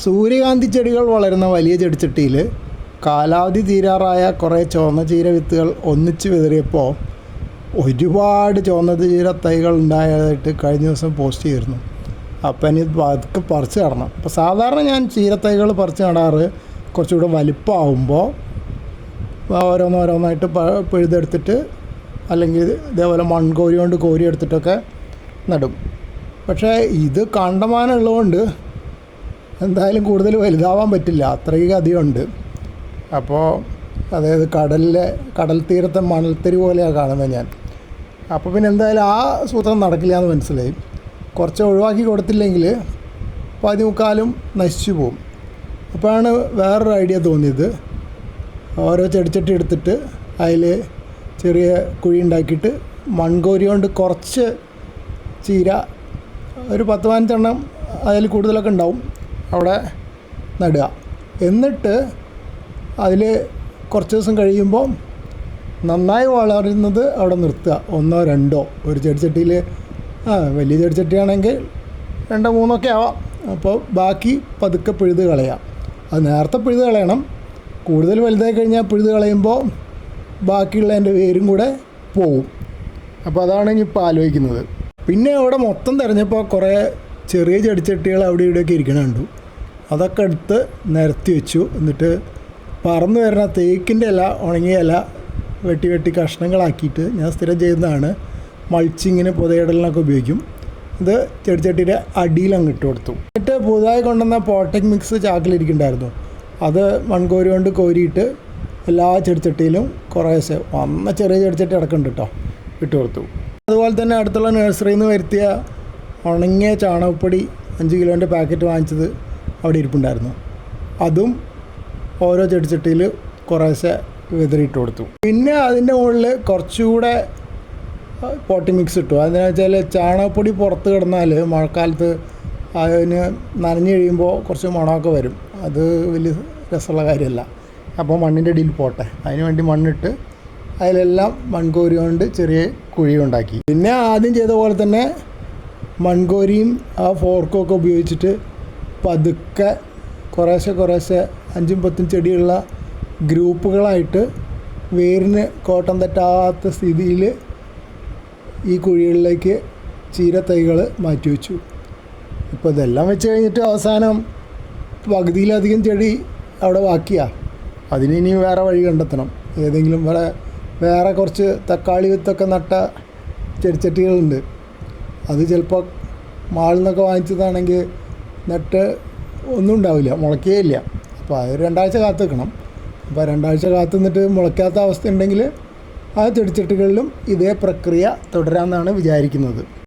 സൂര്യകാന്തി ചെടികൾ വളരുന്ന വലിയ ചെടിച്ചട്ടിയിൽ കാലാവധി തീരാറായ കുറേ ചുവന്ന ചീര വിത്തുകൾ ഒന്നിച്ച് വിതറിയപ്പോൾ ഒരുപാട് ചുവന്ന ചീര തൈകൾ ഉണ്ടായതായിട്ട് കഴിഞ്ഞ ദിവസം പോസ്റ്റ് ചെയ്തിരുന്നു. അപ്പം ഇനി അതൊക്കെ പറിച്ച് നടണം. അപ്പോൾ സാധാരണ ഞാൻ ചീരത്തൈകൾ പറിച്ച് നടാറ് കുറച്ചുകൂടെ വലിപ്പമാകുമ്പോൾ ഓരോന്നോരോന്നായിട്ട് പിഴുതെടുത്തിട്ട് അല്ലെങ്കിൽ ഇതേപോലെ മൺകോരി കൊണ്ട് കോരി എടുത്തിട്ടൊക്കെ നടും. പക്ഷേ ഇത് കണ്ടമാനം ഉള്ളതുകൊണ്ട് എന്തായാലും കൂടുതൽ വലുതാവാൻ പറ്റില്ല. അത്രയും അധികമുണ്ട് അപ്പോൾ അതായത് കടലിലെ കടൽ തീരത്തെ മണൽത്തരി പോലെയാണ് കാണുന്നത് ഞാൻ. അപ്പോൾ പിന്നെ എന്തായാലും ആ സൂത്രം നടക്കില്ല എന്ന് മനസ്സിലായി. കുറച്ച് ഒഴിവാക്കി കൊടുത്തില്ലെങ്കിൽ പതിമുക്കാലും നശിച്ചു പോകും അപ്പോഴാണ് വേറൊരു ഐഡിയ തോന്നിയത്. ഓരോ ചെടിച്ചട്ടി എടുത്തിട്ട് അതിൽ ചെറിയ കുഴി ഉണ്ടാക്കിയിട്ട് മൺകോരി കൊണ്ട് കുറച്ച് ചീര ഒരു പത്ത് പതിനഞ്ചെണ്ണം അതിൽ കൂടുതലൊക്കെ ഉണ്ടാവും. അവിടെ നടുക. എന്നിട്ട് അതിൽ കുറച്ച് ദിവസം കഴിയുമ്പോൾ നന്നായി വളരുന്നത് അവിടെ നിർത്തുക. ഒന്നോ രണ്ടോ. ഒരു ചെടിച്ചട്ടിയിൽ ആ വലിയ ചെടിച്ചട്ടിയാണെങ്കിൽ രണ്ടോ മൂന്നൊക്കെ ആവാം. അപ്പോൾ ബാക്കി പതുക്കെ പിഴുത് കളയാം. അത് നേരത്തെ പിഴുത് കളയണം. കൂടുതൽ വലുതായി കഴിഞ്ഞാൽ പിഴുത് കളയുമ്പോൾ ബാക്കിയുള്ള എന്റെ വേരും കൂടെ പോവും. അപ്പോൾ അതാണ് ഇനിയിപ്പോൾ ആലോചിക്കുന്നത്. പിന്നെ അവിടെ മൊത്തം തിരഞ്ഞപ്പോൾ കുറേ ചെറിയ ചെടിച്ചട്ടികൾ അവിടെ ഇവിടെയൊക്കെ ഇരിക്കണ കണ്ടു. അതൊക്കെ എടുത്ത് നിരത്തി വെച്ചു. എന്നിട്ട് പറന്ന് വരുന്ന തേക്കിന്റെ ഇല ഉണങ്ങിയ ഇല വെട്ടി വെട്ടി കഷ്ണങ്ങളാക്കിയിട്ട് ഞാൻ സ്ഥിരം ചെയ്യുന്നതാണ്. മൾച്ചിങ്ങിന് പുതയിടലിനൊക്കെ ഉപയോഗിക്കും. ഇത് ചെടിച്ചട്ടിയുടെ അടിയിൽ അങ്ങ് ഇട്ട് കൊടുത്തു. എന്നിട്ട് പുതുതായി കൊണ്ടുവന്ന പോട്ടക് മിക്സ് ചാക്കിലിരിക്കുന്നുണ്ടായിരുന്നു. അത് മൺകോരി കൊണ്ട് കോരിയിട്ട് എല്ലാ ചെടിച്ചട്ടിയിലും കുറേശ്ശെ വന്ന ചെറിയ ചെടിച്ചട്ടി അടക്കമുണ്ട് കേട്ടോ ഇട്ട് കൊടുത്തു. അതുപോലെ തന്നെ അടുത്തുള്ള നഴ്സറിയിൽ നിന്ന് വരുത്തിയ ഉണങ്ങിയ ചാണകപ്പൊടി അഞ്ച് കിലോന്റെ പാക്കറ്റ് വാങ്ങിച്ചത് അവിടെ ഇരിപ്പുണ്ടായിരുന്നു. അതും ഓരോ ചെടിച്ചട്ടിയിൽ കുറേശ്ശെ വിതറിയിട്ട് കൊടുത്തു. പിന്നെ അതിന്റെ മുകളിൽ കുറച്ചുകൂടെ പോട്ടി മിക്സ് ഇട്ടു. അതെന്ന് വെച്ചാൽ ചാണകപ്പൊടി പുറത്ത് കിടന്നാൽ മഴക്കാലത്ത് അതിന് നനഞ്ഞു കഴിയുമ്പോൾ കുറച്ച് മണമൊക്കെ വരും. അത് വലിയ രസമുള്ള കാര്യമല്ല. അപ്പോൾ മണ്ണിന്റെ അടിയിൽ പോട്ടെ. അതിന് വേണ്ടി മണ്ണിട്ട് അതിലെല്ലാം മൺകോരി കൊണ്ട് ചെറിയ കുഴി ഉണ്ടാക്കി. പിന്നെ ആദ്യം ചെയ്ത പോലെ തന്നെ മൺകോരിയും ആ ഫോർക്കും ഒക്കെ ഉപയോഗിച്ചിട്ട് പതുക്കെ കുറേശ്ശെ കുറേശ്ശെ അഞ്ചും പത്തും ചെടിയുള്ള ഗ്രൂപ്പുകളായിട്ട് വേരിന് കോട്ടം തെറ്റാത്ത സ്ഥിതിയിൽ ഈ കുഴികളിലേക്ക് ചീരത്തൈകൾ മാറ്റി വെച്ചു. ഇപ്പോൾ ഇതെല്ലാം വെച്ച് കഴിഞ്ഞിട്ട് അവസാനം പകുതിയിലധികം ചെടി അവിടെ ബാക്കിയാ. അതിന് ഇനി വേറെ വഴി കണ്ടെത്തണം. ഏതെങ്കിലും വേറെ വേറെ കുറച്ച് തക്കാളി വിത്തൊക്കെ നട്ട ചെടിച്ചട്ടികളുണ്ട്. അത് ചിലപ്പോൾ മാളിൽ നിന്നൊക്കെ വാങ്ങിച്ചതാണെങ്കിൽ നട്ട് ഒന്നും ഉണ്ടാവില്ല മുളയ്ക്കുകയില്ല അപ്പോൾ അത് രണ്ടാഴ്ച കാത്തു വെക്കണം അപ്പോൾ രണ്ടാഴ്ച കാത്തു നിന്നിട്ട് മുളയ്ക്കാത്ത അവസ്ഥ ഉണ്ടെങ്കിൽ ആ ചെടിച്ചട്ടികളിലും ഇതേ പ്രക്രിയ തുടരാമെന്നാണ് വിചാരിക്കുന്നത്.